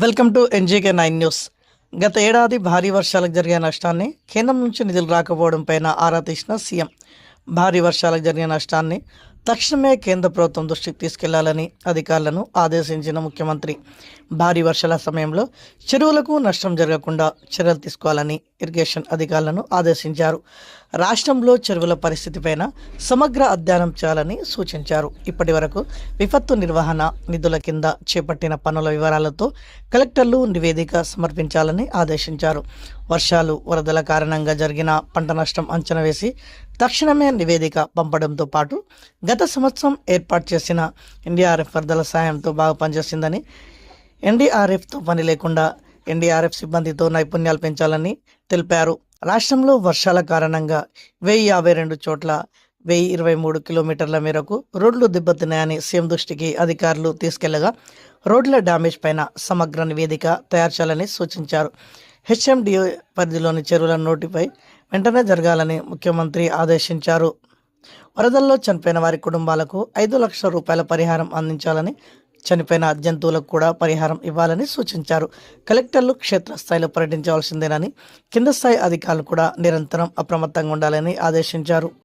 Welcome to NGK nine news. గత ఏడాది భారీ వర్షాలకు జరిగే నష్టాన్ని కేంద్రం నుంచి నిధులు రాకపోవడం పైన ఆరా తీసిన సీఎం. భారీ వర్షాలకు జరిగిన నష్టాన్ని తక్షణమే కేంద్ర ప్రభుత్వం దృష్టికి తీసుకెళ్ళాలని అధికారులను ఆదేశించిన ముఖ్యమంత్రి. భారీ వర్షాల సమయంలో చెరువులకు నష్టం జరగకుండా చర్యలు తీసుకోవాలని ఇరిగేషన్ అధికారులను ఆదేశించారు. రాష్ట్రంలో చెరువుల పరిస్థితిపైన సమగ్ర అధ్యయనం చేయాలని సూచించారు. ఇప్పటి వరకు విపత్తు నిర్వహణ నిధుల కింద చేపట్టిన పనుల వివరాలతో కలెక్టర్లు నివేదిక సమర్పించాలని ఆదేశించారు. వర్షాలు వరదల కారణంగా జరిగిన పంట నష్టం అంచనా వేసి తక్షణమే నివేదిక పంపడంతో పాటు గత గత సంవత్సరం ఏర్పాటు చేసిన ఎన్డీఆర్ఎఫ్ వరదల సాయంతో బాగా పనిచేసిందని ఎన్డీఆర్ఎఫ్తో పని లేకుండా ఎన్డీఆర్ఎఫ్ సిబ్బందితో నైపుణ్యాలు పెంచాలని తెలిపారు. రాష్ట్రంలో వర్షాల కారణంగా వెయ్యి యాభై రెండు చోట్ల వెయ్యి ఇరవై మూడు కిలోమీటర్ల మేరకు రోడ్లు దెబ్బతిన్నాయని సీఎం దృష్టికి అధికారులు తీసుకెళ్ళగా రోడ్ల డ్యామేజ్ పైన సమగ్ర నివేదిక తయారు చేయాలని సూచించారు. హెచ్ఎండిఓ పరిధిలోని చెరువుల నోటిపై వెంటనే జరగాలని ముఖ్యమంత్రి ఆదేశించారు. వరదల్లో చనిపోయిన వారి కుటుంబాలకు ఐదు లక్షల రూపాయల పరిహారం అందించాలని చనిపోయిన జంతువులకు కూడా పరిహారం ఇవ్వాలని సూచించారు. కలెక్టర్లు క్షేత్రస్థాయిలో పర్యటించవలసిందేనని కింద స్థాయి అధికారులు కూడా నిరంతరం అప్రమత్తంగా ఉండాలని ఆదేశించారు.